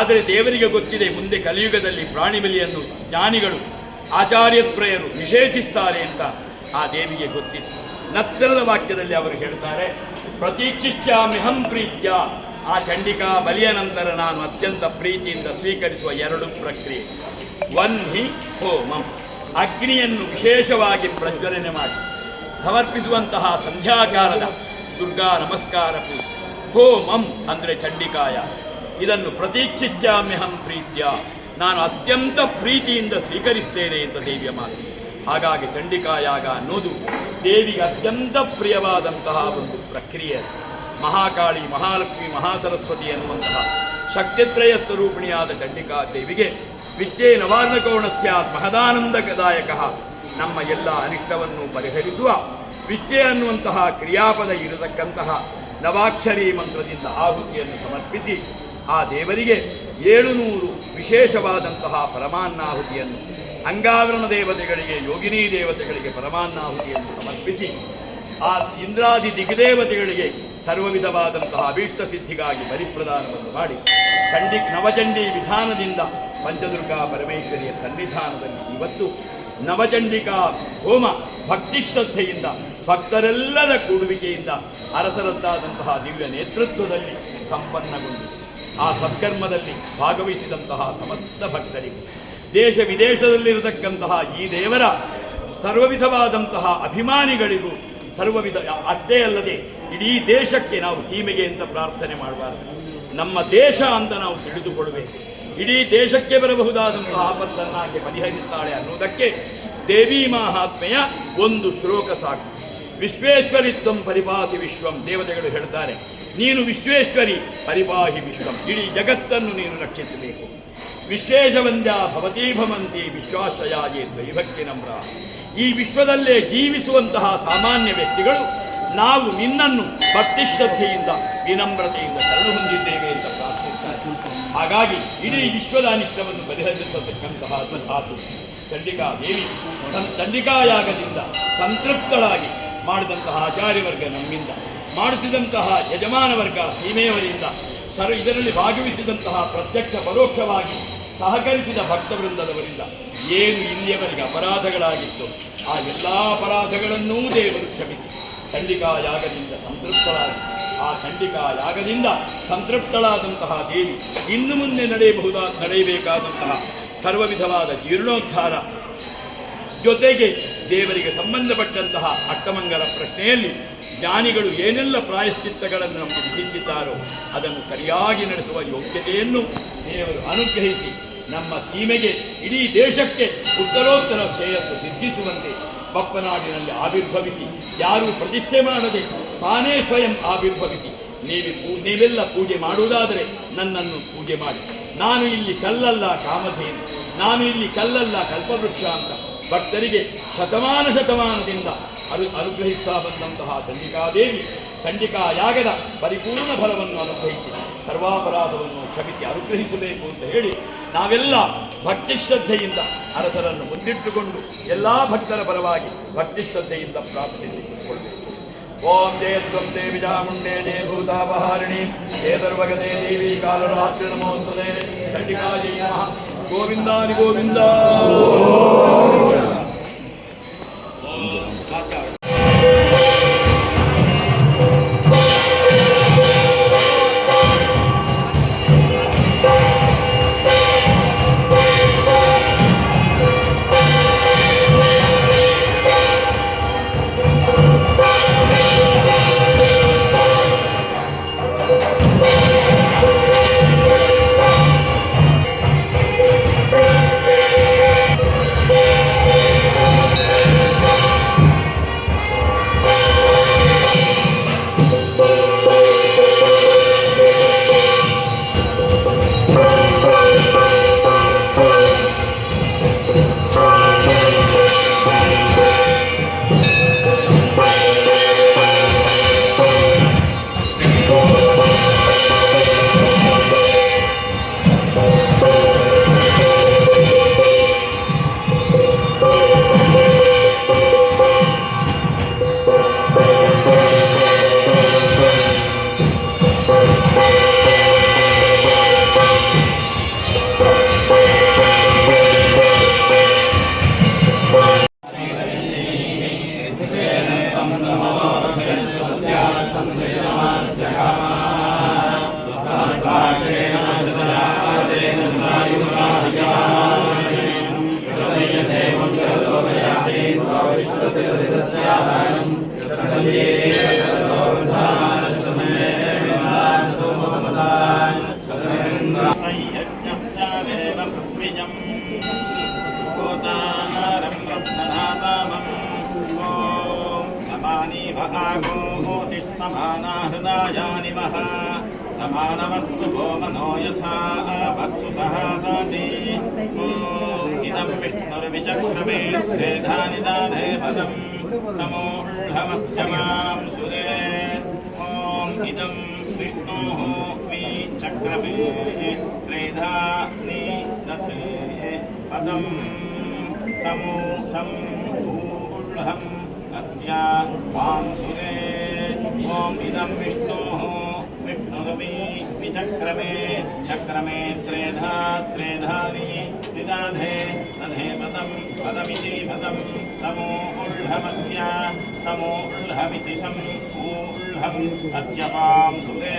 ಆದರೆ ದೇವರಿಗೆ ಗೊತ್ತಿದೆ, ಮುಂದೆ ಕಲಿಯುಗದಲ್ಲಿ ಪ್ರಾಣಿ ಬಲಿಯನ್ನು ಜ್ಞಾನಿಗಳು ಆಚಾರ್ಯತ್ರಯರು ನಿಷೇಧಿಸ್ತಾರೆ ಅಂತ ಆ ದೇವಿಗೆ ಗೊತ್ತಿತ್ತು ನತ್ತರದ ವಾಕ್ಯದಲ್ಲಿ ಅವರು ಹೇಳ್ತಾರೆ ಪ್ರತೀಕ್ಷಿಷ್ಯಾಮಿಹಂ ಪ್ರೀತ್ಯ. ಆ ಚಂಡಿಕಾ ಬಲಿಯ ನಂತರ ನಾನು ಅತ್ಯಂತ ಪ್ರೀತಿಯಿಂದ ಸ್ವೀಕರಿಸುವ ಎರಡು ಪ್ರಕ್ರಿಯೆ. ಒನ್ ಹಿ ಹೋಮಂ. ಅಗ್ನಿಯನ್ನು ವಿಶೇಷವಾಗಿ ಪ್ರಜ್ವಲನೆ ಮಾಡಿ. ಸಮರ್ಪಿಸುವಂತಹ ಸಂಧ್ಯಾಕಾಲದ ದುರ್ಗಾ ನಮಸ್ಕಾರ ಹೋಮಂ ಅಂದರೆ ಚಂಡಿಕಾಯ. ಇದನ್ನು ಪ್ರತೀಕ್ಷಿಸ್ಯಾಮ್ಯಹಂ ಪ್ರೀತ್ಯ. ನಾನು ಅತ್ಯಂತ ಪ್ರೀತಿಯಿಂದ ಸ್ವೀಕರಿಸ್ತೇನೆ ಅಂತ ದೇವಿಯ ಮಾತು. ಹಾಗಾಗಿ ಚಂಡಿಕಾಯಾಗ ಅನ್ನೋದು ದೇವಿಗೆ ಅತ್ಯಂತ ಪ್ರಿಯವಾದಂತಹ ಒಂದು ಪ್ರಕ್ರಿಯೆ. ಮಹಾಕಾಳಿ, ಮಹಾಲಕ್ಷ್ಮಿ, ಮಹಾಸರಸ್ವತಿ ಎನ್ನುವಂತಹ ಶಕ್ತಿತ್ರಯ ಸ್ವರೂಪಿಣಿಯಾದ ಚಂಡಿಕಾ ದೇವಿಗೆ ವಿದ್ಯೆ ನವಾರ್ಣಕೋಣ ಸ್ಯಾತ್ ಮಹದಾನಂದದಾಯಕ ನಮ್ಮ ಎಲ್ಲ ಅನಿಷ್ಟವನ್ನು ಪರಿಹರಿಸುವ ವಿದ್ಯೆ ಅನ್ನುವಂತಹ ಕ್ರಿಯಾಪದ ಇರತಕ್ಕಂತಹ ನವಾಕ್ಷರಿ ಮಂತ್ರದಿಂದ ಆಹುತಿಯನ್ನು ಸಮರ್ಪಿಸಿ ಆ ದೇವರಿಗೆ ಏಳುನೂರು ವಿಶೇಷವಾದಂತಹ ಪರಮಾನ್ನಾಹುತಿಯನ್ನು, ಅಂಗಾವರಣ ದೇವತೆಗಳಿಗೆ, ಯೋಗಿನಿ ದೇವತೆಗಳಿಗೆ ಪರಮಾನ್ನಾಹುತಿಯನ್ನು ಸಮರ್ಪಿಸಿ, ಆ ಇಂದ್ರಾದಿ ದಿಗ್ದೇವತೆಗಳಿಗೆ ಸರ್ವ ವಿಧವಾದಂತಹ ಅಭೀಷ್ಟ ಸಿದ್ಧಿಗಾಗಿ ಬಲಿಪ್ರದಾನವನ್ನು ಮಾಡಿ, ಚಂಡಿ ನವಚಂಡಿ ವಿಧಾನದಿಂದ ಪಂಚದುರ್ಗಾ ಪರಮೇಶ್ವರಿಯ ಸನ್ನಿಧಾನದಲ್ಲಿ ಇವತ್ತು ನವಚಂಡಿಕಾ ಹೋಮ ಭಕ್ತಿ ಶ್ರದ್ಧೆಯಿಂದ, ಭಕ್ತರೆಲ್ಲರ ಕೂಡುವಿಕೆಯಿಂದ ಅರಸರದ್ದಾದಂತಹ ದಿವ್ಯ ನೇತೃತ್ವದಲ್ಲಿ ಸಂಪನ್ನಗೊಂಡಿದೆ. ಆ ಸತ್ಕರ್ಮದಲ್ಲಿ ಭಾಗವಹಿಸಿದಂತಹ ಸಮಸ್ತ ಭಕ್ತರಿಗೆ, ದೇಶ ವಿದೇಶದಲ್ಲಿರತಕ್ಕಂತಹ ಈ ದೇವರ ಸರ್ವವಿಧವಾದಂತಹ ಅಭಿಮಾನಿಗಳಿಗೂ, ಸರ್ವವಿಧ ಅಷ್ಟೇ ಅಲ್ಲದೆ ಇಡೀ ದೇಶಕ್ಕೆ ನಾವು ಸೀಮೆಗೆ ಅಂತ ಪ್ರಾರ್ಥನೆ ಮಾಡಬಾರದು. ನಮ್ಮ ದೇಶ ಅಂತ ನಾವು ತಿಳಿದುಕೊಳ್ಳಬೇಕು ಇಡೀ ದೇಶಕ್ಕೆ ಬರಬಹುದಾದಂತಹ ಆಪತ್ತನ್ನಾಗಿ ಪರಿಹರಿಸ್ತಾಳೆ ಅನ್ನುವುದಕ್ಕೆ ದೇವಿ ಮಹಾತ್ಮೆಯ ಒಂದು ಶ್ಲೋಕ ಸಾಕು. ವಿಶ್ವೇಶ್ವರಿತ್ವಂ ಪರಿಪಾತಿ ವಿಶ್ವಂ ದೇವತೆಗಳು ಹೇಳ್ತಾರೆ ನೀನು ವಿಶ್ವೇಶ್ವರಿ ಪರಿಪಾಹಿ ವಿಶ್ವಂ, ಇಡೀ ಜಗತ್ತನ್ನು ನೀನು ರಕ್ಷಿಸಬೇಕು. ವಿಶೇಷವಂದ್ಯ ಭವತೀ ಭವಂತಿ ವಿಶ್ವಾಶ್ರಯಾಯೇ ದೈವಕ್ಕೆ ನಮ್ರ. ಈ ವಿಶ್ವದಲ್ಲೇ ಜೀವಿಸುವಂತಹ ಸಾಮಾನ್ಯ ವ್ಯಕ್ತಿಗಳು ನಾವು ನಿನ್ನನ್ನು ಭಕ್ತಿ ಶ್ರದ್ಧೆಯಿಂದ ವಿನಮ್ರತೆಯಿಂದ ಶರಣು ಹೊಂದಿದ್ದೇವೆ ಅಂತ ಪ್ರಾರ್ಥಿಸ್ತಾರೆ. ಹಾಗಾಗಿ ಇಡೀ ವಿಶ್ವದ ಅನಿಷ್ಟವನ್ನು ಪರಿಹರಿಸತಕ್ಕಂತಹ ಧಾತು ಚಂಡಿಕಾ ದೇವಿ ಚಂಡಿಕಾಯಾಗದಿಂದ ಸಂತೃಪ್ತಳಾಗಿ ಮಾಡಿದಂತಹ ಆಚಾರ್ಯವರ್ಗ ನಮ್ಮಿಂದ. ಮಾಡಿಸಿದಂತಹ ಯಜಮಾನ ವರ್ಗ ಸೀಮೆಯವರಿಂದ ಸರ್, ಇದರಲ್ಲಿ ಭಾಗವಹಿಸಿದಂತಹ ಪ್ರತ್ಯಕ್ಷ ಪರೋಕ್ಷವಾಗಿ ಸಹಕರಿಸಿದ ಭಕ್ತವೃಂದದವರಿಂದ ಏನು ಇಲ್ಲಿಯವರೆಗೆ ಅಪರಾಧಗಳಾಗಿತ್ತು, ಆ ಎಲ್ಲ ಅಪರಾಧಗಳನ್ನೂ ದೇವರು ಕ್ಷಮಿಸಿ ಚಂಡಿಕಾ ಯಾಗದಿಂದ ಸಂತೃಪ್ತರಾಗಿ ಆ ಚಂಡಿಕಾ ಯಾಗದಿಂದ ಸಂತೃಪ್ತಳಾದಂತಹ ದೇವಿ ಇನ್ನು ಮುಂದೆ ನಡೆಯಬಹುದಾದ ನಡೆಯಬೇಕಾದಂತಹ ಸರ್ವ ವಿಧವಾದ ಜೀರ್ಣೋದ್ಧಾರ ಜೊತೆಗೆ ದೇವರಿಗೆ ಸಂಬಂಧಪಟ್ಟಂತಹ ಅಕ್ಕಮಂಗಲ ಪ್ರಶ್ನೆಯಲ್ಲಿ ಜ್ಞಾನಿಗಳು ಏನೆಲ್ಲ ಪ್ರಾಯಶ್ಚಿತ್ತಗಳನ್ನು ನಮಗೆ ವಿಧಿಸಿದ್ದಾರೋ ಅದನ್ನು ಸರಿಯಾಗಿ ನಡೆಸುವ ಯೋಗ್ಯತೆಯನ್ನು ದೇವರು ಅನುಗ್ರಹಿಸಿ ನಮ್ಮ ಸೀಮೆಗೆ, ಇಡೀ ದೇಶಕ್ಕೆ ಉತ್ತರೋತ್ತರ ಶ್ರೇಯಸ್ಸು ಸಿದ್ಧಿಸುವಂತೆ ಬಪ್ಪನಾಡಿನಲ್ಲಿ ಆವಿರ್ಭವಿಸಿ, ಯಾರೂ ಪ್ರತಿಷ್ಠೆ ಮಾಡದೆ ತಾನೇ ಸ್ವಯಂ ಆವಿರ್ಭವಿಸಿ, ನೀವು ಪೂ, ನೀವೆಲ್ಲ ಪೂಜೆ ಮಾಡುವುದಾದರೆ ನನ್ನನ್ನು ಪೂಜೆ ಮಾಡಿ. ನಾನು ಇಲ್ಲಿ ಕಲ್ಲಲ್ಲ ಕಾಮಧೇನು, ನಾನು ಇಲ್ಲಿ ಕಲ್ಲಲ್ಲ ಕಲ್ಪವೃಕ್ಷ ಅಂತ ಭಕ್ತರಿಗೆ ಶತಮಾನ ಶತಮಾನದಿಂದ ಅನು ಅನುಗ್ರಹಿಸ್ತಾ ಬಂದಂತಹ ಚಂಡಿಕಾದೇವಿ, ಚಂಡಿಕಾ ಯಾಗದ ಪರಿಪೂರ್ಣ ಫಲವನ್ನು ಅನುಗ್ರಹಿಸಿ, ಸರ್ವಾಪರಾಧವನ್ನು ಕ್ಷಮಿಸಿ ಅನುಗ್ರಹಿಸಬೇಕು ಅಂತ ಹೇಳಿ ನಾವೆಲ್ಲ ಭಕ್ತಿ ಶ್ರದ್ಧೆಯಿಂದ ಅರಸರನ್ನು ಮುಂದಿಟ್ಟುಕೊಂಡು ಎಲ್ಲ ಭಕ್ತರ ಪರವಾಗಿ ಭಕ್ತಿ ಶ್ರದ್ಧೆಯಿಂದ ಪ್ರಾರ್ಥಿಸಿಕೊಳ್ಳಬೇಕು. ಓಂ ಜಯ ತ್ವಂ ದೇವಿ ವಿಜಾಮುಂಡೆ ಜಯ ಭೂತಾಪಹಾರಿಣಿ ಜಯ ದರ್ವಗದೇ ದೇವಿ ಕಾಲರಾತ್ರಿ ನಮೋಸ್ತದೆ ಚಂಡಿಕಾ ಜಯ ಗೋವಿಂದಾನಿ ಗೋವಿಂದ. त्रेधानि दते पदं समो सम्पूर्णम् अस्या वांसुरे ॐ इदं विष्णोः विष्णुरवि विचक्रमे चक्रमे त्रेधा त्रेधानि निदाधे दधे पदं पदमिति पदं समोल्हमस्य समोल्हमिति समूल्हम् अस्य वां सुरे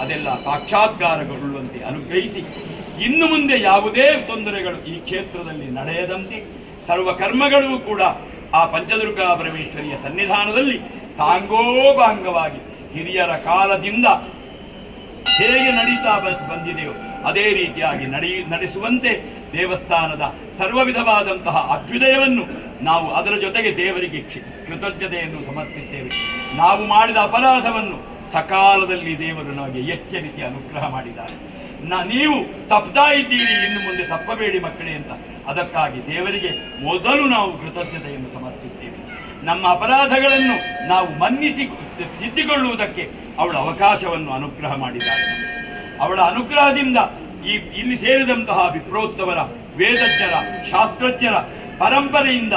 ಅದೆಲ್ಲ ಸಾಕ್ಷಾತ್ಕಾರಗೊಳ್ಳುವಂತೆ ಅನುಗ್ರಹಿಸಿ ಇನ್ನು ಮುಂದೆ ಯಾವುದೇ ತೊಂದರೆಗಳು ಈ ಕ್ಷೇತ್ರದಲ್ಲಿ ನಡೆಯದಂತೆ ಸರ್ವ ಕರ್ಮಗಳು ಕೂಡ ಆ ಪಂಚದುರ್ಗಾ ಪರಮೇಶ್ವರಿಯ ಸನ್ನಿಧಾನದಲ್ಲಿ ಸಾಂಗೋಪಾಂಗವಾಗಿ ಹಿರಿಯರ ಕಾಲದಿಂದ ಹೇಗೆ ನಡೀತಾ ಬಂದಿದೆಯೋ ಅದೇ ರೀತಿಯಾಗಿ ನಡೆಯ ನಡೆಸುವಂತೆ ದೇವಸ್ಥಾನದ ಸರ್ವ ವಿಧವಾದಂತಹ ಅಭ್ಯುದಯವನ್ನು ನಾವು ಅದರ ಜೊತೆಗೆ ದೇವರಿಗೆ ಕೃತಜ್ಞತೆಯನ್ನು ಸಮರ್ಪಿಸ್ತೇವೆ. ನಾವು ಮಾಡಿದ ಅಪರಾಧವನ್ನು ಸಕಾಲದಲ್ಲಿ ದೇವರು ನಮಗೆ ಎಚ್ಚರಿಸಿ ಅನುಗ್ರಹ ಮಾಡಿದ್ದಾರೆ. ನ, ನೀವು ತಪ್ಪತಾ ಇದ್ದೀರಿ, ಇನ್ನು ಮುಂದೆ ತಪ್ಪಬೇಡಿ ಮಕ್ಕಳೇ ಅಂತ. ಅದಕ್ಕಾಗಿ ದೇವರಿಗೆ ಮೊದಲು ನಾವು ಕೃತಜ್ಞತೆಯನ್ನು ಸಮರ್ಪಿಸ್ತೇವೆ. ನಮ್ಮ ಅಪರಾಧಗಳನ್ನು ನಾವು ಮನ್ನಿಸಿ ತಿದ್ದಿಕೊಳ್ಳುವುದಕ್ಕೆ ಅವಳ ಅವಕಾಶವನ್ನು ಅನುಗ್ರಹ ಮಾಡಿದ್ದಾರೆ ಅವಳ ಅನುಗ್ರಹದಿಂದ ಈ, ಇಲ್ಲಿ ಸೇರಿದಂತಹ ವಿಪ್ರೋತ್ತವರ ವೇದಜ್ಞರ, ಶಾಸ್ತ್ರಜ್ಞರ ಪರಂಪರೆಯಿಂದ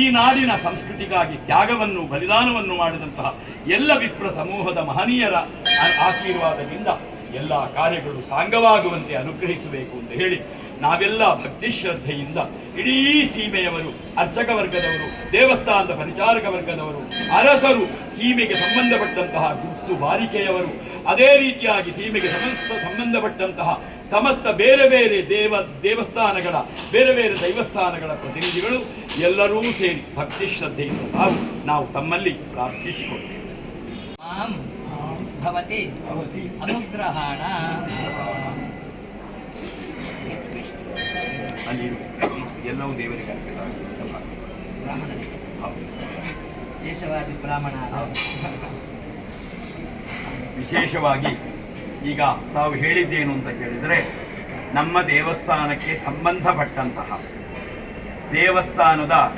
ಈ ನಾಡಿನ ಸಂಸ್ಕೃತಿಗಾಗಿ ತ್ಯಾಗವನ್ನು, ಬಲಿದಾನವನ್ನು ಮಾಡಿದಂತಹ ಎಲ್ಲ ವಿಪ್ರ ಸಮೂಹದ ಮಹನೀಯರ ಆಶೀರ್ವಾದದಿಂದ ಎಲ್ಲ ಕಾರ್ಯಗಳು ಸಾಂಗವಾಗುವಂತೆ ಅನುಗ್ರಹಿಸಬೇಕು ಅಂತ ಹೇಳಿ ನಾವೆಲ್ಲ ಭಕ್ತಿ ಶ್ರದ್ಧೆಯಿಂದ ಇಡೀ ಸೀಮೆಯವರು, ಅರ್ಚಕ ವರ್ಗದವರು, ದೇವಸ್ಥಾನದ ಪರಿಚಾರಕ ವರ್ಗದವರು, ಅರಸರು ಸೀಮೆಗೆ ಸಂಬಂಧಪಟ್ಟಂತಹ ಗುರ್ತು ಬಾರಿಕೆಯವರು, ಅದೇ ರೀತಿಯಾಗಿ ಸೀಮೆಗೆ ಸಂಬಂಧಪಟ್ಟಂತಹ ಸಮಸ್ತ ಬೇರೆ ಬೇರೆ ದೇವ ದೇವಸ್ಥಾನಗಳ ಬೇರೆ ಬೇರೆ ದೈವಸ್ಥಾನಗಳ ಪ್ರತಿನಿಧಿಗಳು ಎಲ್ಲರೂ ಸೇರಿ ಭಕ್ತಿ ಶ್ರದ್ಧೆಯಿಂದ ನಾವು ನಾವು ತಮ್ಮಲ್ಲಿ ಪ್ರಾರ್ಥಿಸಿಕೊಳ್ತೇವೆ. ಮಾಂ ಭವತಿ ಅನುಗ್ರಹಾಣ. ಅಲ್ಲಿ ಎಲ್ಲವೂ ದೇವರಿಗೆ ಅರ್ಪಿತ. ಬ್ರಾಹ್ಮಣ ಬ್ರಾಹ್ಮಣ. ವಿಶೇಷವಾಗಿ ಈಗ ತಾವು ಹೇಳಿದ್ದೇನು ಅಂತ ಕೇಳಿದರೆ, ನಮ್ಮ ದೇವಸ್ಥಾನಕ್ಕೆ ಸಂಬಂಧಪಟ್ಟಂತಹ ದೇವಸ್ಥಾನದ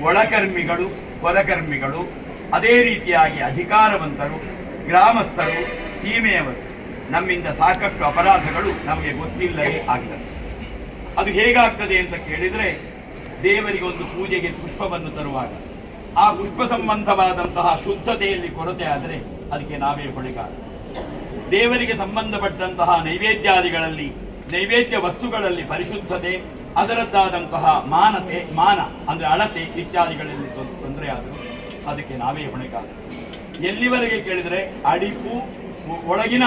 ಒಳಕರ್ಮಿಗಳು ಹೊರಕರ್ಮಿಗಳು ಅದೇ ರೀತಿಯಾಗಿ ಅಧಿಕಾರವಂತರು, ಗ್ರಾಮಸ್ಥರು, ಸೀಮೆಯವರು, ನಮ್ಮಿಂದ ಸಾಕಷ್ಟು ಅಪರಾಧಗಳು ನಮಗೆ ಗೊತ್ತಿಲ್ಲದೆ ಆಗ್ತದೆ. ಅದು ಹೇಗಾಗ್ತದೆ ಅಂತ ಕೇಳಿದರೆ, ದೇವರಿಗೆ ಒಂದು ಪೂಜೆಗೆ ಪುಷ್ಪವನ್ನು ತರುವಾಗ, ಆ ಪುಷ್ಪ ಸಂಬಂಧವಾದಂತಹ ಶುದ್ಧತೆಯಲ್ಲಿ ಕೊರತೆ ಆದರೆ ಅದಕ್ಕೆ ನಾವೇ ಹೊಣೆಗಾರ. ದೇವರಿಗೆ ಸಂಬಂಧಪಟ್ಟಂತಹ ನೈವೇದ್ಯಾದಿಗಳಲ್ಲಿ, ನೈವೇದ್ಯ ವಸ್ತುಗಳಲ್ಲಿ ಪರಿಶುದ್ಧತೆ, ಅದರದ್ದಾದಂತಹ ಮಾನತೆ, ಮಾನ, ಅಂದ್ರೆ ಅಳತೆ ಇತ್ಯಾದಿಗಳಲ್ಲಿ ತೊಂದರೆ ಆದರೂ ಅದಕ್ಕೆ ನಾವೇ ಹೊಣೆಗಾರ. ಎಲ್ಲಿವರೆಗೆ ಕೇಳಿದರೆ ಅಡಿಪು ಒಳಗಿನ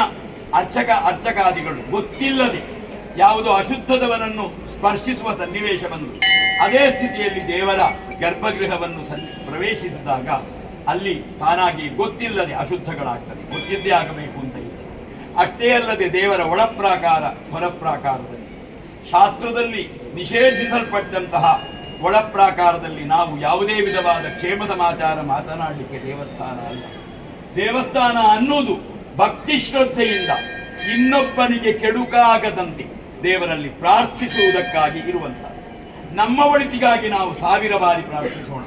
ಅರ್ಚಕ, ಅರ್ಚಕಾದಿಗಳು ಗೊತ್ತಿಲ್ಲದೆ ಯಾವುದೋ ಅಶುದ್ಧದವನನ್ನು ಸ್ಪರ್ಶಿಸುವ ಸನ್ನಿವೇಶ ಅದೇ ಸ್ಥಿತಿಯಲ್ಲಿ ದೇವರ ಗರ್ಭಗೃಹವನ್ನು ಸನ್, ಪ್ರವೇಶಿಸಿದಾಗ ಅಲ್ಲಿ ತಾನಾಗಿ ಗೊತ್ತಿಲ್ಲದೆ ಅಶುದ್ಧಗಳಾಗ್ತದೆ. ಗೊತ್ತಿದ್ದೇ ಆಗಬೇಕು ಅಂತ ಇದೆ ಅಷ್ಟೇ ಅಲ್ಲದೆ ದೇವರ ಒಳಪ್ರಾಕಾರ, ಹೊರಪ್ರಾಕಾರದಲ್ಲಿ. ಶಾಸ್ತ್ರದಲ್ಲಿ ನಿಷೇಧಿಸಲ್ಪಟ್ಟಂತಹ ಒಳಪ್ರಾಕಾರದಲ್ಲಿ ನಾವು ಯಾವುದೇ ವಿಧವಾದ ಕ್ಷೇಮ ಸಮಾಚಾರ ಮಾತನಾಡಲಿಕ್ಕೆ ದೇವಸ್ಥಾನ ಅಲ್ಲ. ದೇವಸ್ಥಾನ ಅನ್ನೋದು ಭಕ್ತಿ ಶ್ರದ್ಧೆಯಿಂದ ಇನ್ನೊಬ್ಬನಿಗೆ ಕೆಡುಕಾಗದಂತೆ ದೇವರಲ್ಲಿ ಪ್ರಾರ್ಥಿಸುವುದಕ್ಕಾಗಿ ಇರುವಂತಹ ನಮ್ಮ ಒಳಿತಿಗಾಗಿ ನಾವು ಸಾವಿರ ಬಾರಿ ಪ್ರಾರ್ಥಿಸೋಣ.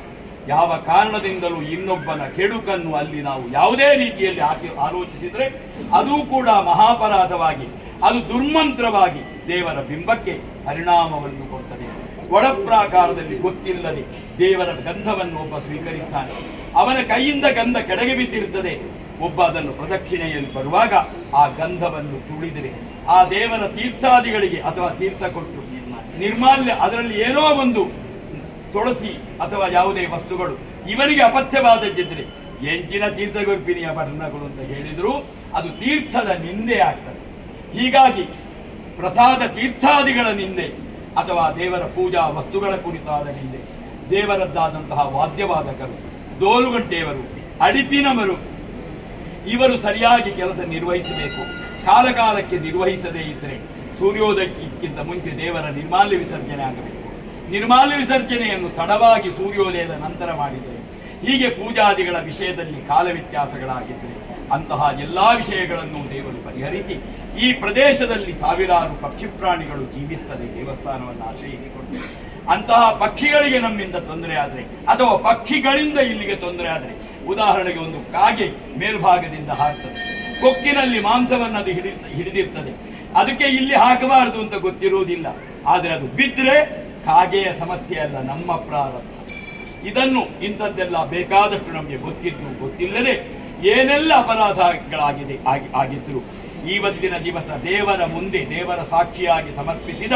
ಯಾವ ಕಾರಣದಿಂದಲೂ ಇನ್ನೊಬ್ಬನ ಕೆಡುಕನ್ನು ಅಲ್ಲಿ ನಾವು ಯಾವುದೇ ರೀತಿಯಲ್ಲಿ ಆಲೋಚಿಸಿದರೆ ಅದೂ ಕೂಡ ಮಹಾಪರಾಧವಾಗಿ, ಅದು ದುರ್ಮಂತ್ರವಾಗಿ ದೇವರ ಬಿಂಬಕ್ಕೆ ಪರಿಣಾಮವನ್ನು ಕೊಡ್ತದೆ. ಒಳಪ್ರಾಕಾರದಲ್ಲಿ ಗೊತ್ತಿಲ್ಲದೆ ದೇವರ ಗಂಧವನ್ನು ಒಬ್ಬ ಸ್ವೀಕರಿಸ್ತಾನೆ. ಅವನ ಕೈಯಿಂದ ಗಂಧ ಕೆಡಗೆ ಬಿದ್ದಿರುತ್ತದೆ. ಒಬ್ಬ ಅದನ್ನು ಪ್ರದಕ್ಷಿಣೆಯಲ್ಲಿ ಬರುವಾಗ ಆ ಗಂಧವನ್ನು ತುಳಿದರೆ ಆ ದೇವರ ತೀರ್ಥಾದಿಗಳಿಗೆ ಅಥವಾ ತೀರ್ಥ ಕೊಟ್ಟು ನಿರ್ಮಾಲ್ಯ ಅದರಲ್ಲಿ ಏನೋ ಒಂದು ತುಳಸಿ ಅಥವಾ ಯಾವುದೇ ವಸ್ತುಗಳು ಇವರಿಗೆ ಅಪಥ್ಯವಾದದ್ದಿದ್ರೆ ಎಂಚಿನ ತೀರ್ಥಗೊರ್ಪಿನಿಯ ಬಣ್ಣಗಳು ಅಂತ ಹೇಳಿದರೂ, ಅದು ತೀರ್ಥದ ನಿಂದೆ ಆಗ್ತದೆ. ಹೀಗಾಗಿ ಪ್ರಸಾದ ತೀರ್ಥಾದಿಗಳ ನಿಂದೆ ಅಥವಾ ದೇವರ ಪೂಜಾ ವಸ್ತುಗಳ ಕುರಿತಾದ ನಿಂದೆ ದೇವರದ್ದಾದಂತಹ ವಾದ್ಯವಾದಕರು, ದೋಲುಗಂಟೆಯವರು, ಅಡಿಪಿನವರು, ಇವರು ಸರಿಯಾಗಿ ಕೆಲಸ ನಿರ್ವಹಿಸಬೇಕು. ಕಾಲಕಾಲಕ್ಕೆ ನಿರ್ವಹಿಸದೇ ಇದ್ದರೆ ಸೂರ್ಯೋದಯಕ್ಕಿಂತ ಮುಂಚೆ ದೇವರ ನಿರ್ಮಾಲ್ಯ ವಿಸರ್ಜನೆ ಆಗಬೇಕು. ನಿರ್ಮಾಲ್ಯ ವಿಸರ್ಜನೆಯನ್ನು ತಡವಾಗಿ ಸೂರ್ಯೋದಯದ ನಂತರ ಮಾಡಿದರೆ ಹೀಗೆ ಪೂಜಾದಿಗಳ ವಿಷಯದಲ್ಲಿ ಕಾಲ ವ್ಯತ್ಯಾಸಗಳಾಗಿದ್ದರೆ ಅಂತಹ ಎಲ್ಲಾ ವಿಷಯಗಳನ್ನು ದೇವರು ಪರಿಹರಿಸಿ, ಈ ಪ್ರದೇಶದಲ್ಲಿ ಸಾವಿರಾರು ಪಕ್ಷಿ ಪ್ರಾಣಿಗಳು ಜೀವಿಸ್ತದೆ ದೇವಸ್ಥಾನವನ್ನು ಆಶ್ರಯಿಸಿಕೊಂಡು. ಅಂತಹ ಪಕ್ಷಿಗಳಿಗೆ ನಮ್ಮಿಂದ ತೊಂದರೆ ಆದರೆ, ಅಥವಾ ಪಕ್ಷಿಗಳಿಂದ ಇಲ್ಲಿಗೆ ತೊಂದರೆ ಆದರೆ, ಉದಾಹರಣೆಗೆ ಒಂದು ಕಾಗೆ ಮೇಲ್ಭಾಗದಿಂದ ಹಾಕ್ತದೆ ಕೊಕ್ಕಿನಲ್ಲಿ ಮಾಂಸವನ್ನು ಅದು ಹಿಡಿ ಹಿಡಿದಿರ್ತದೆ. ಅದಕ್ಕೆ ಇಲ್ಲಿ ಹಾಕಬಾರದು ಅಂತ ಗೊತ್ತಿರುವುದಿಲ್ಲ. ಆದರೆ ಅದು ಬಿದ್ದರೆ ಕಾಗೆಯ ಸಮಸ್ಯೆ ಅಲ್ಲ, ನಮ್ಮ ಪ್ರಾರಂಭ ಇದನ್ನು ಇಂಥದ್ದೆಲ್ಲ ಬೇಕಾದಷ್ಟು ನಮಗೆ ಗೊತ್ತಿದ್ದು ಗೊತ್ತಿಲ್ಲದೆ ಏನೆಲ್ಲ ಅಪರಾಧಗಳಾಗಿದೆ ಆಗಿ, ಆಗಿದ್ರು. ಇವತ್ತಿನ ದಿವಸ ದೇವರ ಮುಂದೆ, ದೇವರ ಸಾಕ್ಷಿಯಾಗಿ ಸಮರ್ಪಿಸಿದ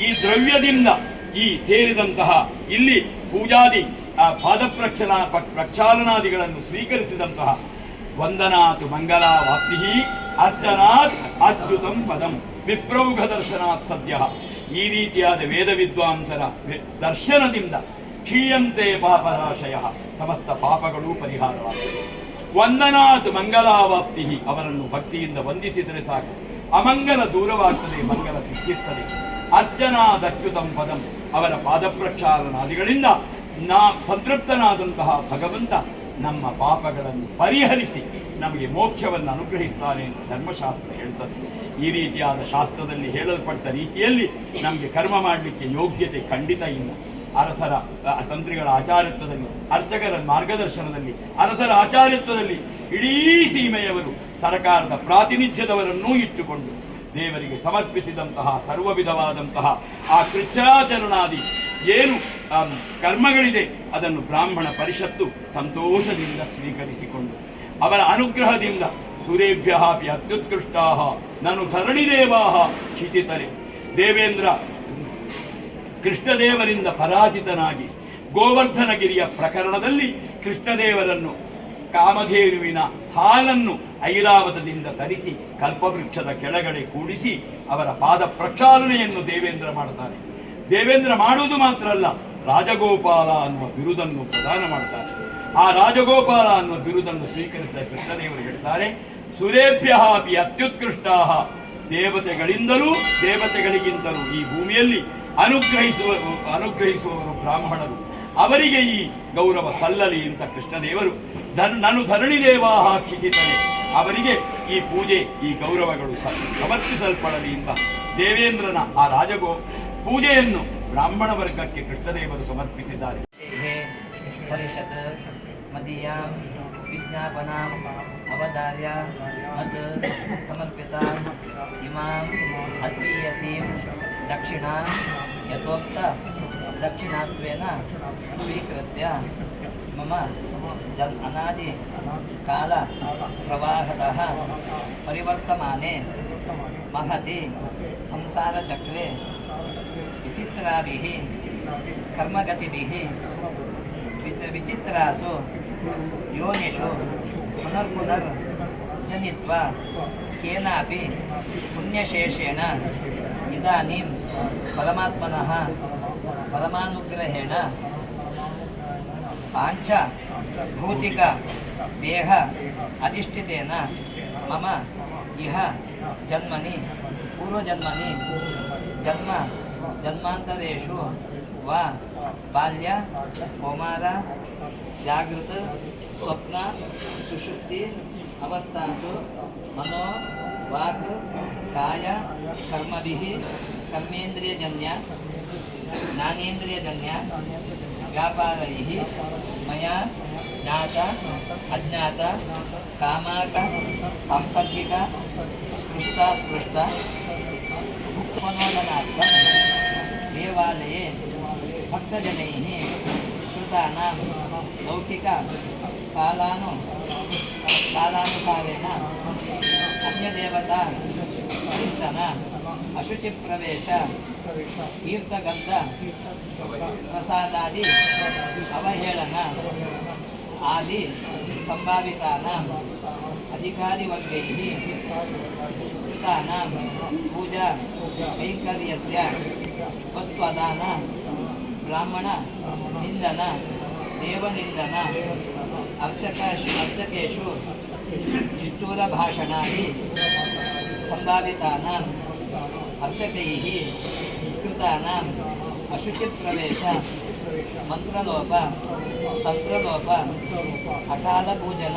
ಈ ದ್ರವ್ಯದಿಂದ ಈ ಸೇರಿದಂತಹ ಇಲ್ಲಿ ಪೂಜಾದಿ ಪಾದ ಪಾದಪ್ರಕ್ಷಣ ಪ- ಪ್ರಕ್ಷಾಲನಾದಿಗಳನ್ನು ಸ್ವೀಕರಿಸಿದಂತಹ ವಂದನಾತ್ ಮಂಗಲಾವಾಪ್ತಿ ಅರ್ಚನಾತ್ ಅಚ್ಯುತಂ ಪದಂ ವಿಪ್ರೌಘ ದರ್ಶನಾತ್ ಸದ್ಯ. ಈ ರೀತಿಯಾದ ವೇದ ವಿದ್ವಾಂಸರ ದರ್ಶನದಿಂದ ಕ್ಷೀಯಂತೆ ಪಾಪರಾಶಯ ಸಮಸ್ತ ಪಾಪಗಳು ಪರಿಹಾರವಾಗುತ್ತದೆ ವಂದನಾತ್ ಮಂಗಲಾವಾಪ್ತಿ ಅವರನ್ನು ಭಕ್ತಿಯಿಂದ ವಂದಿಸಿದರೆ ಸಾಕು. ಅಮಂಗಲ ದೂರವಾಗ್ತದೆ, ಮಂಗಲ ಸಿದ್ಧಿಸ್ತದೆ ಅರ್ಜನಾದಚ್ಯುತಂ ಪದಂ. ಅವರ ಪಾದಪ್ರಕ್ಷಾಲನಾದಿಗಳಿಂದ ನಾ ಸಂತೃಪ್ತನಾದಂತಹ ಭಗವಂತ ನಮ್ಮ ಪಾಪಗಳನ್ನು ಪರಿಹರಿಸಿ ನಮಗೆ ಮೋಕ್ಷವನ್ನು ಅನುಗ್ರಹಿಸ್ತಾನೆ ಎಂದು ಧರ್ಮಶಾಸ್ತ್ರ ಹೇಳ್ತದೆ. ಈ ರೀತಿಯಾದ ಶಾಸ್ತ್ರದಲ್ಲಿ ಹೇಳಲ್ಪಟ್ಟ ರೀತಿಯಲ್ಲಿ ನಮಗೆ ಕರ್ಮ ಮಾಡಲಿಕ್ಕೆ ಯೋಗ್ಯತೆ ಖಂಡಿತ ಇಲ್ಲ. ಅರಸರ ತಂತ್ರಿಗಳ ಆಚಾರ್ಯತ್ವದಲ್ಲಿ, ಅರ್ಚಕರ ಮಾರ್ಗದರ್ಶನದಲ್ಲಿ, ಅರಸರ ಆಚಾರ್ಯತ್ವದಲ್ಲಿ ಇಡೀ ಸೀಮೆಯವರು ಸರ್ಕಾರದ ಪ್ರಾತಿನಿಧ್ಯದವರನ್ನೂ ಇಟ್ಟುಕೊಂಡು ದೇವರಿಗೆ ಸಮರ್ಪಿಸಿದಂತಹ ಸರ್ವ ವಿಧವಾದಂತಹ ಆ ಕೃಚ್ಛಾಚರಣಾದಿ ಏನು? ಕರ್ಮಗಳಿದೆ. ಅದನ್ನು ಬ್ರಾಹ್ಮಣ ಪರಿಷತ್ತು ಸಂತೋಷದಿಂದ ಸ್ವೀಕರಿಸಿಕೊಂಡು ಅವರ ಅನುಗ್ರಹದಿಂದ ಸೂರ್ಯೇಭ್ಯ ಅಪಿ ಅತ್ಯುತ್ಕೃಷ್ಟಾ ನಾನು ಧರಣಿದೇವಾ ಶಿತಿತರೆ ದೇವೇಂದ್ರ ಕೃಷ್ಣದೇವರಿಂದ ಪರಾಜಿತನಾಗಿ ಗೋವರ್ಧನಗಿರಿಯ ಪ್ರಕರಣದಲ್ಲಿ ಕೃಷ್ಣದೇವರನ್ನು ಕಾಮಧೇನುವಿನ ಹಾಲನ್ನು ಐರಾವತದಿಂದ ತರಿಸಿ ಕಲ್ಪವೃಕ್ಷದ ಕೆಳಗಡೆ ಕೂಡಿಸಿ ಅವರ ಪಾದ ಪ್ರಕ್ಷಾಲನೆಯನ್ನು ದೇವೇಂದ್ರ ಮಾಡುತ್ತಾನೆ. ದೇವೇಂದ್ರ ಮಾಡುವುದು ಮಾತ್ರ ಅಲ್ಲ, ರಾಜಗೋಪಾಲ ಅನ್ನುವ ಬಿರುದನ್ನು ಪ್ರದಾನ ಮಾಡ್ತಾರೆ. ಆ ರಾಜಗೋಪಾಲ ಅನ್ನುವ ಬಿರುದನ್ನು ಸ್ವೀಕರಿಸಿದ ಕೃಷ್ಣದೇವರು ಹೇಳ್ತಾರೆ, ಸುರೇಭ್ಯ ಅಪಿ ಅತ್ಯುತ್ಕೃಷ್ಟಾ ದೇವತೆಗಳಿಂದಲೂ ದೇವತೆಗಳಿಗಿಂತಲೂ ಈ ಭೂಮಿಯಲ್ಲಿ ಅನುಗ್ರಹಿಸುವ, ಅನುಗ್ರಹಿಸುವವರು ಬ್ರಾಹ್ಮಣರು. ಅವರಿಗೆ ಈ ಗೌರವ ಸಲ್ಲಲಿ ಅಂತ ಕೃಷ್ಣದೇವರು ಧನ್, ನಾನು ಧರಣಿ ದೇವಾ ಕ್ಷಿತಿತನೆ. ಅವರಿಗೆ ಈ ಪೂಜೆ, ಈ ಗೌರವಗಳು ಸಮರ್ಪಿಸಲ್ಪಡಲಿ ಅಂತ ದೇವೇಂದ್ರನ ಆ ರಾಜಗೋ ಪೂಜೆಯನ್ನು ಬ್ರಾಹ್ಮಣ ವರ್ಗಕ್ಕೆ ಕೃಷ್ಣದೇವರು ಸಮರ್ಪಿಸಿದ್ದಾರೆ. ಪರಿಷತ್ ಮದೀಯ ವಿಜ್ಞಾಪನಾ ಅವಧಾರ್ಯ ಮತ್ತು ಸಮರ್ಪಿತ ಇಮಾಂ ಅದ್ವೀಯಸೀಂ ದಕ್ಷಿಣ ಯಥೋಕ್ತ ದಕ್ಷಿಣಾತ್ವೇನ ಸ್ವೀಕೃತ್ಯ. ಮಮ ಜನ್ ಅನಾದಿ ಕಾಲ ಪ್ರವಾಹತಃ ಪರಿವರ್ತಮಾನೆ. ಮಹತಿ ಸಂಸಾರ ಸಂಸಾರಚಕ್ರೆ ವಿಚಿತ್ರಾಭಿः ಕರ್ಮಗತಿಭಿः ವಿಚಿತ್ರಾಸು, ಯೋನಿಷು ಪುನರ್ ಪುನರ್ ಜನಿತ್ವ, ಕೇನಾಪಿ, ಪುಣ್ಯಶೇಷೇಣ, ಇದಾನಿಂ, ಪರಮಾತ್ಮನಃ, ಪರಮಾನುಗ್ರಹೇಣ, ಪಾಂಚ, ಭೌತಿಕ, ದೇಹ, ಅಧಿಷ್ಠಿತೇನ, ಮಮ, ಇಹ, ಜನ್ಮನಿ, ಪೂರ್ವಜನ್ಮನಿ, ಜನ್ಮ जन्म जन्मान्तरेषु वा बाल्य, कौमार, जागृत, स्वप्न, सुषुप्ति, अवस्थासु, मनो, वाक्, काय, कर्मभिः, कर्मेन्द्रियजन्य, ज्ञानेन्द्रियजन्य, व्यापारैः, मया, ज्ञात, अज्ञात कामाक सांसर्गिक स्पृष्टास्पृष्ट भुक्मनोदनार्थं वाले भक्तजनैः कृतानां लौकिककालानु कालानुसारेण अन्यदेवता चिन्तन अशुचिप्रवेश तीर्थगन्ध प्रसादादि, अवहेलन आदि संभावितानाम् अधिकारी वर्ग कृतानां पूजा कैङ्कर्यस्य वस्त्वदान ब्राह्मण निन्दन, देवनिन्दन अर्चकेषु अर्चकेषु निष्ठुरभाषणादि सम्भावितानाम् अर्चकैः कृतानाम् अशुचिप्रवेश, मन्त्रलोप, तन्त्रलोप अकालपूजन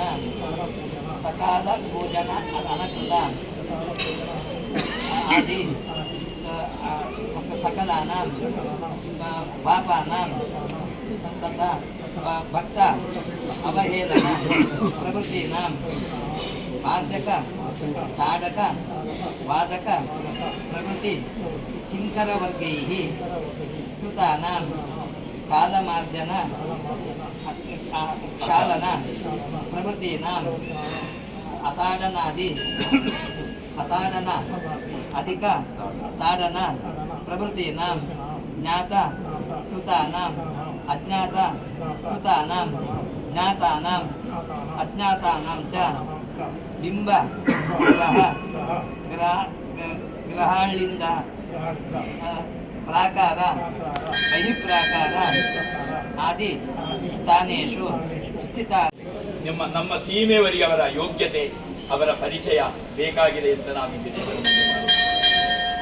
सकालपूजन अनकृत అది సకలానాం పాపానాం తథా భక్త అవహేళన ప్రవృత్తినాం బాధక తాడక వాదక ప్రవృత్తి కింకరవర్గై కృతానాం కాలమార్జన క్షాళన ప్రవృత్తినాం అతాడనాది ಅತಾಡನ. ಅಧಿಕ ತಾಡನ ಪ್ರಭೃತೀನಾಂ ಜ್ಞಾತ ಕೃತಾನಾಂ. ಅಜ್ಞಾತ ಕೃತಾನಾಂ. ಜ್ಞಾತಾನಾಂ. ಅಜ್ಞಾತಾನಾಂ ಚ. ಬಿಂಬ ಗ್ರಹ. ಗ್ರಹ ಗ್ರಹಗಳಿಂದ ಪ್ರಾಕಾರ, ಬಹಿಪ್ರಾಕಾರ ಆದಿ ಸ್ಥಾನೇಶು ಸ್ಥಿತ ನಿಮ್ಮ, ನಮ್ಮ ಸೀಮೆಯವರಿಗೆ ಅವರ ಯೋಗ್ಯತೆ ಅವರ ಪರಿಚಯ ಬೇಕಾಗಿದೆ ಅಂತ ನಾವು ಇಲ್ಲಿ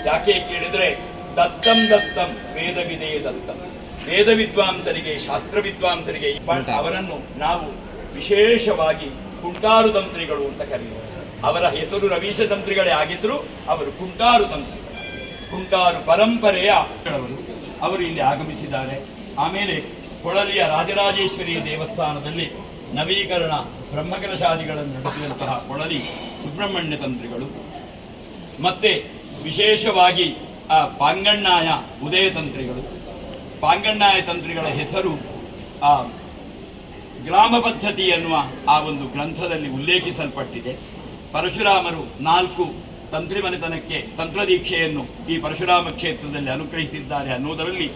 ಯಾಕೆ ಕೇಳಿದ್ರೆ ದತ್ತಂ ದತ್ತಂ ವೇದ ವಿಧೇಯ ದತ್ತಂ. ವೇದ ವಿದ್ವಾಂಸರಿಗೆ ಶಾಸ್ತ್ರ ವಿದ್ವಾಂಸರಿಗೆ ಅವರನ್ನು ನಾವು ವಿಶೇಷವಾಗಿ ಕುಂಟಾರು ತಂತ್ರಿಗಳು ಅಂತ ಕರೆಯುವ ಅವರ ಹೆಸರು ರವೀಶ ತಂತ್ರಿಗಳೇ ಆಗಿದ್ರು ಅವರು ಕುಂಟಾರು ತಂತ್ರಿ. ಕುಂಟಾರು ಪರಂಪರೆಯ ಅವರು ಅವರು ಇಲ್ಲಿ ಆಗಮಿಸಿದ್ದಾರೆ. ಆಮೇಲೆ ಕೊಳಲಿಯ ರಾಜರಾಜೇಶ್ವರಿ ದೇವಸ್ಥಾನದಲ್ಲಿ ನವೀಕರಣ ಬ್ರಹ್ಮಕಲಶಾದಿಗಳನ್ನು ನಡೆಸಿದಂತಹ ಕೊಳಲಿ ಸುಬ್ರಹ್ಮಣ್ಯ ತಂತ್ರಿಗಳು. ಮತ್ತೆ ವಿಶೇಷವಾಗಿ, ಆ, ಪಾಂಗಣ್ಣಾಯ ಉದಯ ತಂತ್ರಿಗಳು. ಪಾಂಗಣ್ಣಾಯ ತಂತ್ರಿಗಳ ಹೆಸರು, ಆ, ಗ್ರಾಮ ಪದ್ಧತಿ ಎನ್ನುವ ಆ ಒಂದು ಗ್ರಂಥದಲ್ಲಿ ಉಲ್ಲೇಖಿಸಲ್ಪಟ್ಟಿದೆ. ಪರಶುರಾಮರು ನಾಲ್ಕು ತಂತ್ರಿ ಮನೆತನಕ್ಕೆ ತಂತ್ರದೀಕ್ಷೆಯನ್ನು ಈ ಪರಶುರಾಮ ಕ್ಷೇತ್ರದಲ್ಲಿ ಅನುಗ್ರಹಿಸಿದ್ದಾರೆ ಅನ್ನುವುದರಲ್ಲಿ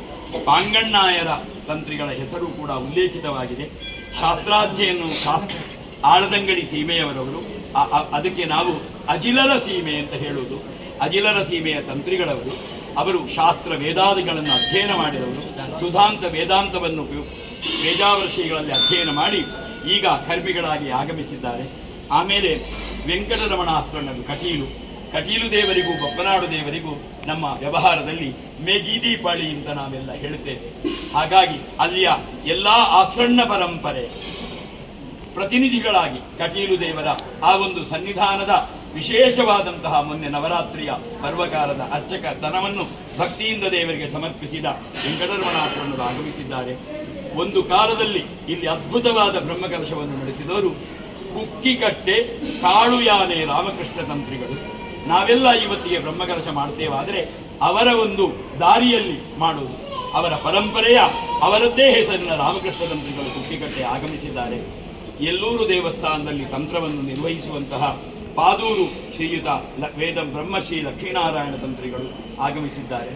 ಪಾಂಗಣ್ಣಾಯರ ತಂತ್ರಿಗಳ ಹೆಸರು ಕೂಡ ಉಲ್ಲೇಖಿತವಾಗಿದೆ. ಶಾಸ್ತ್ರಾಧ್ಯಯನ್ನು ಶಾಸ್ತ್ರ ಆಳದಂಗಡಿ ಸೀಮೆಯವರವರು ಅದಕ್ಕೆ ನಾವು ಅಜಿಲರ ಸೀಮೆ ಅಂತ ಹೇಳುವುದು. ಅಜಿಲರ ಸೀಮೆಯ ತಂತ್ರಿಗಳವರು, ಅವರು ಶಾಸ್ತ್ರ ವೇದಾದಿಗಳನ್ನು ಅಧ್ಯಯನ ಮಾಡಿದವರು. ಸುಧಾಂತ ವೇದಾಂತವನ್ನು ವೇದಾವರ್ಷಿಗಳಲ್ಲಿ ಅಧ್ಯಯನ ಮಾಡಿ ಈಗ ಕರ್ಮಿಗಳಾಗಿ ಆಗಮಿಸಿದ್ದಾರೆ. ಆಮೇಲೆ ವೆಂಕಟರಮಣಾಸ್ತ್ರಣ್ಣರು ಕಟೀಲು ಕಟೀಲು ದೇವರಿಗೂ, ಬಪ್ಪನಾಡು ದೇವರಿಗೂ ನಮ್ಮ ವ್ಯವಹಾರದಲ್ಲಿ ಮೇಗೀದಿ ಪಾಳಿ ಅಂತ ನಾವೆಲ್ಲ ಹೇಳುತ್ತೇವೆ ಹಾಗಾಗಿ ಅಲ್ಲಿಯ ಎಲ್ಲ ಆಸಣ್ಣ ಪರಂಪರೆ, ಪ್ರತಿನಿಧಿಗಳಾಗಿ ಕಟೀಲು ದೇವರ ಆ ಒಂದು ಸನ್ನಿಧಾನದ ವಿಶೇಷವಾದಂತಹ ಮೊನ್ನೆ ನವರಾತ್ರಿಯ ಪರ್ವಕಾಲದ ಅರ್ಚಕ ತನವನ್ನು ಭಕ್ತಿಯಿಂದ ದೇವರಿಗೆ ಸಮರ್ಪಿಸಿದ ವೆಂಕಟರಮಣಾಚರಣರು ಆಗಮಿಸಿದ್ದಾರೆ. ಒಂದು ಕಾಲದಲ್ಲಿ ಇಲ್ಲಿ ಅದ್ಭುತವಾದ ಬ್ರಹ್ಮಕಲಶವನ್ನು ನಡೆಸಿದವರು ಕುಕ್ಕಿಕಟ್ಟೆ ಕಾಳುಯಾನೆ ರಾಮಕೃಷ್ಣ ತಂತ್ರಿಗಳು. ನಾವೆಲ್ಲ ಇವತ್ತಿಗೆ ಬ್ರಹ್ಮಕಲಶ ಮಾಡ್ತೇವಾದರೆ ಅವರ ಒಂದು ದಾರಿಯಲ್ಲಿ ಮಾಡುವುದು. ಅವರ ಪರಂಪರೆಯ ಅವರದ್ದೇ ಹೆಸರಿನ ರಾಮಕೃಷ್ಣ ತಂತ್ರಿಗಳು ಕುಟ್ಟಿಕಟ್ಟೆ ಆಗಮಿಸಿದ್ದಾರೆ. ಎಲ್ಲೂರು ದೇವಸ್ಥಾನದಲ್ಲಿ ತಂತ್ರವನ್ನು ನಿರ್ವಹಿಸುವಂತಹ ಪಾದೂರು ಶ್ರೀಯುತ ವೇದ ಬ್ರಹ್ಮಶ್ರೀ ಲಕ್ಷ್ಮೀನಾರಾಯಣ ತಂತ್ರಿಗಳು ಆಗಮಿಸಿದ್ದಾರೆ.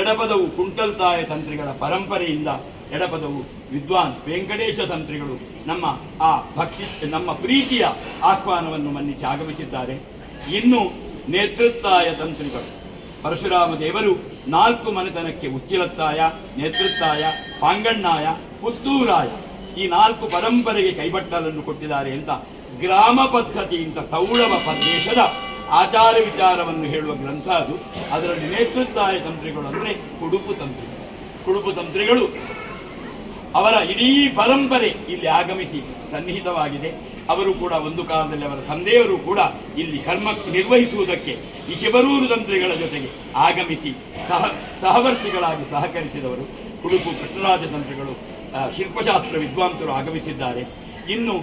ಎಡಪದವು ಕುಂಟಲ್ತಾಯ ತಂತ್ರಿಗಳ ಪರಂಪರೆಯಿಂದ, ಎಡಪದವು ವಿದ್ವಾನ್ ವೆಂಕಟೇಶ ತಂತ್ರಿಗಳು ನಮ್ಮ ಆ ಭಕ್ತಿ, ನಮ್ಮ ಪ್ರೀತಿಯ ಆಹ್ವಾನವನ್ನು ಮನ್ನಿಸಿ ಆಗಮಿಸಿದ್ದಾರೆ. ಇನ್ನು ನೇತೃತ್ತಾಯ ತಂತ್ರಿಗಳು. ಪರಶುರಾಮ ದೇವರು ನಾಲ್ಕು ಮನೆತನಕ್ಕೆ ಉಚ್ಚಿಲತ್ತಾಯ ನೇತೃತ್ವಾಯ ಪಾಂಗಣ್ಣಾಯ, ಪುತ್ತೂರಾಯ. ಈ ನಾಲ್ಕು ಪರಂಪರೆಗೆ ಕೈಬಟ್ಟಲನ್ನು ಕೊಟ್ಟಿದ್ದಾರೆ ಅಂತ ಗ್ರಾಮ ಪದ್ಧತಿ ತೌಳವ ಪ್ರದೇಶದ ಆಚಾರ ವಿಚಾರವನ್ನು ಹೇಳುವ ಗ್ರಂಥ ಅದು. ಅದರಲ್ಲಿ ನೇತೃತ್ವಾಯ ತಂತ್ರಿಗಳು ಅಂದರೆ ಕುಡುಪು ತಂತ್ರಿಗಳು ಕುಡುಪು ತಂತ್ರಿಗಳು ಅವರ ಇಡೀ ಪರಂಪರೆ ಇಲ್ಲಿ ಆಗಮಿಸಿ ಸನ್ನಿಹಿತವಾಗಿದೆ. ಅವರು ಕೂಡ ಒಂದು ಕಾಲದಲ್ಲಿ ಅವರ ತಂದೆಯವರು ಕೂಡ ಇಲ್ಲಿ ಕರ್ಮ ನಿರ್ವಹಿಸುವುದಕ್ಕೆ ಈ ಕೆಬರೂರು ತಂತ್ರಿಗಳ ಜೊತೆಗೆ ಆಗಮಿಸಿ ಸಹ ಸಹವರ್ತಿಗಳಾಗಿ ಸಹಕರಿಸಿದವರು. ಕುಡುಕು ಕೃಷ್ಣರಾಜ ತಂತ್ರಿಗಳು ಶಿಲ್ಪಶಾಸ್ತ್ರ ವಿದ್ವಾಂಸರು ಆಗಮಿಸಿದ್ದಾರೆ. ಇನ್ನು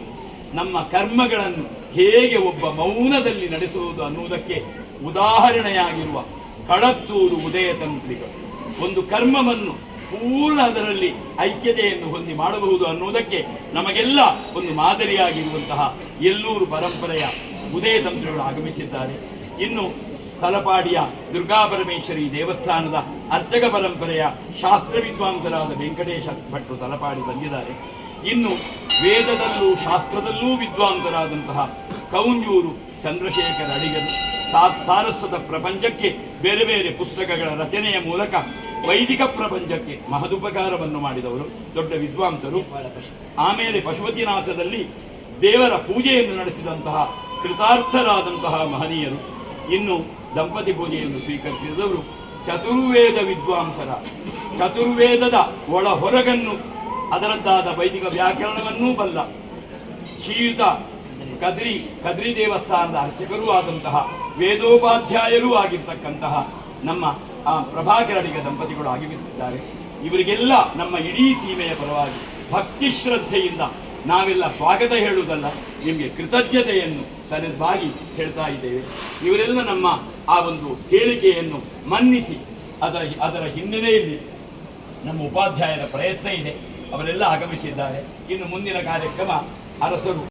ನಮ್ಮ ಕರ್ಮಗಳನ್ನು ಹೇಗೆ ಒಬ್ಬ ಮೌನದಲ್ಲಿ ನಡೆಸುವುದು ಅನ್ನುವುದಕ್ಕೆ ಉದಾಹರಣೆಯಾಗಿರುವ ಕಳತ್ತೂರು ಉದಯ ತಂತ್ರಿಗಳು. ಒಂದು ಕರ್ಮವನ್ನು ಪೂರ್ಣ ಅದರಲ್ಲಿ ಐಕ್ಯತೆಯನ್ನು ಹೊಂದಿ ಮಾಡಬಹುದು ಅನ್ನುವುದಕ್ಕೆ ನಮಗೆಲ್ಲ ಒಂದು ಮಾದರಿಯಾಗಿರುವಂತಹ ಎಲ್ಲೂರು ಪರಂಪರೆಯ ಉದಯ ತಂತ್ರಿಗಳು ಆಗಮಿಸಿದ್ದಾರೆ. ಇನ್ನು ತಲಪಾಡಿಯ ದುರ್ಗಾಪರಮೇಶ್ವರಿ ದೇವಸ್ಥಾನದ ಅರ್ಚಕ ಪರಂಪರೆಯ ಶಾಸ್ತ್ರ ವಿದ್ವಾಂಸರಾದ ವೆಂಕಟೇಶ ಭಟ್ರು ತಲಪಾಡಿ ಬಂದಿದ್ದಾರೆ. ಇನ್ನು ವೇದದಲ್ಲೂ ಶಾಸ್ತ್ರದಲ್ಲೂ ವಿದ್ವಾಂಸರಾದಂತಹ ಕೌಂಜೂರು ಚಂದ್ರಶೇಖರ ಅಡಿಗರು, ಸಾ- ಸಾರಸ್ವತ ಪ್ರಪಂಚಕ್ಕೆ ಬೇರೆ ಬೇರೆ ಪುಸ್ತಕಗಳ ರಚನೆಯ ಮೂಲಕ ವೈದಿಕ ಪ್ರಪಂಚಕ್ಕೆ ಮಹದುಪಕಾರವನ್ನು ಮಾಡಿದವರು ದೊಡ್ಡ ವಿದ್ವಾಂಸರು. ಆಮೇಲೆ ಪಶುಪತಿನಾಥದಲ್ಲಿ ದೇವರ ಪೂಜೆಯನ್ನು ನಡೆಸಿದಂತಹ ಕೃತಾರ್ಥರಾದಂತಹ ಮಹನೀಯರು. ಇನ್ನು ದಂಪತಿ ಪೂಜೆಯನ್ನು ಸ್ವೀಕರಿಸಿದವರು ಚತುರ್ವೇದ ವಿದ್ವಾಂಸರ. ಚತುರ್ವೇದದ ಒಳ ಹೊರಗನ್ನು ಅದರದ್ದಾದ ವೈದಿಕ ವ್ಯಾಕರಣವನ್ನೂ ಬಲ್ಲ ಶ್ರೀಯುತ ಕದ್ರಿ ಕದ್ರಿ ದೇವಸ್ಥಾನದ ಅರ್ಚಕರೂ ಆದಂತಹ ವೇದೋಪಾಧ್ಯಾಯರೂ ಆಗಿರ್ತಕ್ಕಂತಹ ನಮ್ಮ ಆ ಪ್ರಭಾಕರಡಿಗ ದಂಪತಿಗಳು ಆಗಮಿಸಿದ್ದಾರೆ. ಇವರಿಗೆಲ್ಲ ನಮ್ಮ ಇಡೀ ಸೀಮೆಯ ಪರವಾಗಿ ಭಕ್ತಿ ಶ್ರದ್ಧೆಯಿಂದ ನಾವೆಲ್ಲ ಸ್ವಾಗತ ಹೇಳುವುದಲ್ಲ, ನಿಮಗೆ ಕೃತಜ್ಞತೆಯನ್ನು ತಲೆಬಾಗಿ ಹೇಳ್ತಾ ಇದ್ದೇವೆ. ಇವರೆಲ್ಲ ನಮ್ಮ ಆ ಒಂದು ಹೇಳಿಕೆಯನ್ನು ಮನ್ನಿಸಿ, ಅದರ ಅದರ ಹಿನ್ನೆಲೆಯಲ್ಲಿ ನಮ್ಮ ಉಪಾಧ್ಯಾಯರ ಪ್ರಯತ್ನ ಇದೆ. ಅವರೆಲ್ಲ ಆಗಮಿಸಿದ್ದಾರೆ. ಇನ್ನು ಮುಂದಿನ ಕಾರ್ಯಕ್ರಮ ಅರಸರು